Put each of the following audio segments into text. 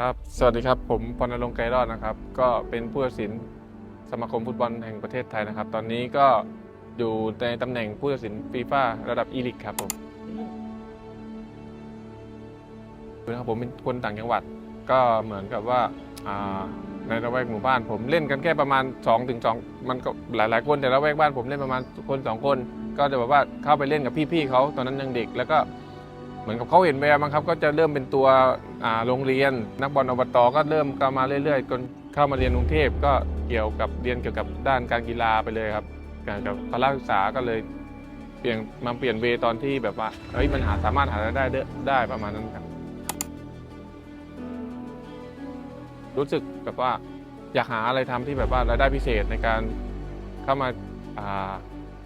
ครับ สวัสดีครับ ผมพรณรงค์ไกรรอดนะครับ ก็เป็นผู้ตัดสินสมาคมฟุตบอลแห่งประเทศไทยนะครับ ตอนนี้ก็อยู่ในตำแหน่งผู้ตัดสินฟีฟ่าระดับอีลิกครับผมคือครับผมเป็นคนต่างจังหวัด ก็เหมือนกับว่าอ่าในระแวกหมู่บ้าน ผมเล่นกันแค่ประมาณ2ถึง2มันก็หลาย ๆ คนแต่ละแวกบ้านผมเล่นประมาณคนสองคน ก็จะแบบว่าเข้าไปเล่นกับพี่ ๆเขาตอนนั้นยังเด็ก แล้วก็ เหมือนกับเขาเห็นแววมั้งครับ ก็จะเริ่มเป็นตัวโรงเรียน นักบอลอบตก็เริ่มเข้ามาเรื่อยๆจนเข้ามาเรียนกรุงเทพก็เกี่ยวกับเรียนเกี่ยวกับด้านการกีฬาไปเลยครับการกับพละศึกษาก็เลยเปลี่ยนมาเปลี่ยนเวตอนที่แบบว่าเฮ้ยมันหาสามารถหารายได้ได้ได้ประมาณนั้นครับ รู้สึกแบบว่าอยากหาอะไรทำที่แบบว่ารายได้พิเศษในการเข้ามา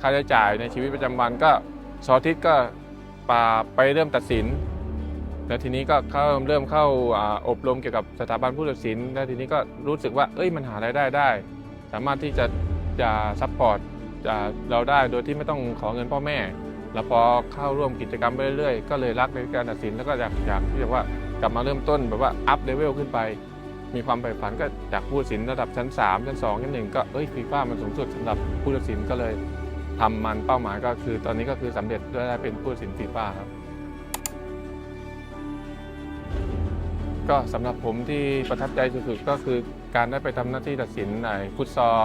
ค่าใช้จ่ายในชีวิตประจำวันก็สอทิตก็ ป่าไปเริ่มตัดสิน แล้วทีนี้ก็เข้าเริ่มเข้าอบรมเกี่ยวกับสถาบันผู้ตัดสิน แล้วทีนี้ก็รู้สึกว่าเอ้ยมันหารายได้ได้ สามารถที่จะจะซัพพอร์ตจะเราได้โดยที่ไม่ต้องขอเงินพ่อแม่ แล้วพอเข้าร่วมกิจกรรมไปเรื่อยๆ ก็เลยรักในการตัดสินแล้วก็อยากอยากที่จะว่ากลับมาเริ่มต้นแบบว่าอัพเลเวลขึ้นไป มีความใฝ่ฝันก็จากผู้ตัดสินระดับชั้น 3 ชั้น 2 ชั้นหนึ่งก็เอ้ยฟีฟ่ามันสูงสุดสำหรับผู้ตัดสินก็เลย ทำมันเป้าหมายก็คือ ตอนนี้ก็คือสำเร็จได้เป็นผู้สินฟีฟ่าครับ ก็สำหรับผมที่ประทับใจสุดๆก็คือการได้ไปทำหน้าที่ตัดสินในฟุตซอล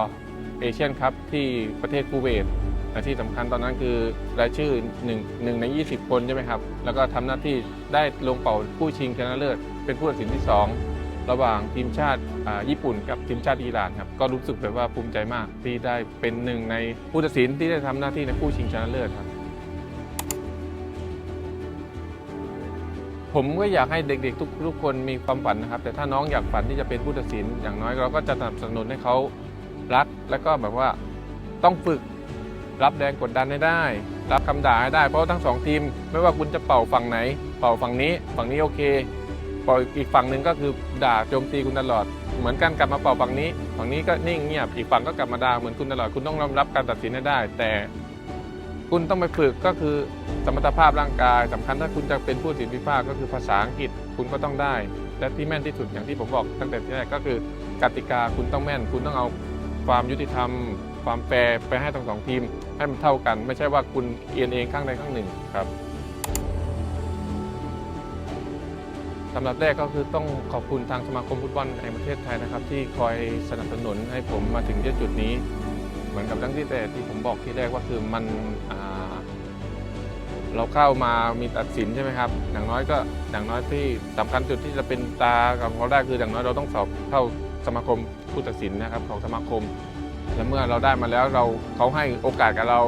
เอเชียนคัพที่ประเทศคูเวตและที่สำคัญตอนนั้นคือรายชื่อ1หนึ่งใน 20 คนใช่ไหมครับ แล้วก็ทำหน้าที่ได้ลงเป่าผู้ชิงชนะเลิศเป็นผู้ตัดสินที่ 2 ระหว่างทีมชาติญี่ปุ่นกับทีมชาติอิหร่านครับก็รู้สึกแบบว่าภูมิใจมากที่ได้เป็นหนึ่งในผู้ตัดสินที่ได้ทำหน้าที่ในผู้ชิงชนะเลิศครับ ผมก็อยากให้เด็กๆ ทุกทุกคนมีความฝันนะครับ แต่ถ้าน้องอยากฝันที่จะเป็นผู้ตัดสิน อย่างน้อยเราก็จะสนับสนุนให้เขารัก แล้วก็แบบว่าต้องฝึกรับแรงกดดันให้ได้ รับคำด่าให้ได้เพราะทั้งสองทีม ไม่ว่าคุณจะเป่าฝั่งไหน เป่าฝั่งนี้ ฝั่งนี้โอเค เป่าอีกฝั่งหนึ่งก็คือด่าโจมตีคุณตลอด เหมือนกันกลับมาเป่าฝั่งนี้ฝั่งนี้ก็นิ่งเงียบอีกฝั่งก็กลับมาด่าเหมือนคุณตลอดคุณต้องรับการตัดสินให้ได้ แต่คุณต้องไปฝึกก็คือสมรรถภาพร่างกายสำคัญถ้าคุณจะเป็นผู้ตัดสินฟีฟ่าก็คือภาษาอังกฤษคุณก็ต้องได้ และที่แม่นที่สุดอย่างที่ผมบอกตั้งแต่ที่แรกก็คือกติกาคุณต้องแม่น คุณต้องเอาความยุติธรรม ความแฟร์ไปให้ทั้งสองทีม ให้มันเท่ากัน ไม่ใช่ว่าคุณเอียนเองข้างใดข้างหนึ่งครับ สำหรับแรกก็คือต้องขอบคุณทางสมาคมฟุตบอลแห่งประเทศไทยนะครับ ที่คอยสนับสนุนให้ผมมาถึงจุดนี้ เหมือนกับเรื่องที่แต่ที่ผมบอกที่แรกว่าคือมันเราเข้ามามีตัดสินใช่ไหมครับอย่างน้อยก็อย่างน้อยที่สำคัญจุดที่จะเป็นตาของเราได้คืออย่างน้อยเราต้องสอบเข้าสมาคมผู้ตัดสินนะครับของสมาคม และเมื่อเราได้มาแล้วเราเขาให้โอกาสกับเรา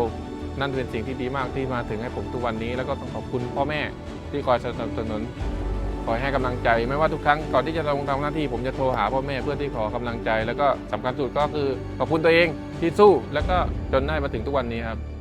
นั่นเป็นสิ่งที่ดีมากที่มาถึงให้ผมทุกวันนี้ แล้วก็ต้องขอบคุณพ่อแม่ที่คอยสนับสนุน คอยให้กำลังใจ ไม่ว่าทุกครั้งก่อนที่จะลงทำหน้าที่ผมจะโทรหาพ่อแม่เพื่อที่ขอกำลังใจ แล้วก็สำคัญสุดก็คือขอบคุณตัวเองที่สู้แล้วก็จนได้มาถึงทุกวันนี้ครับ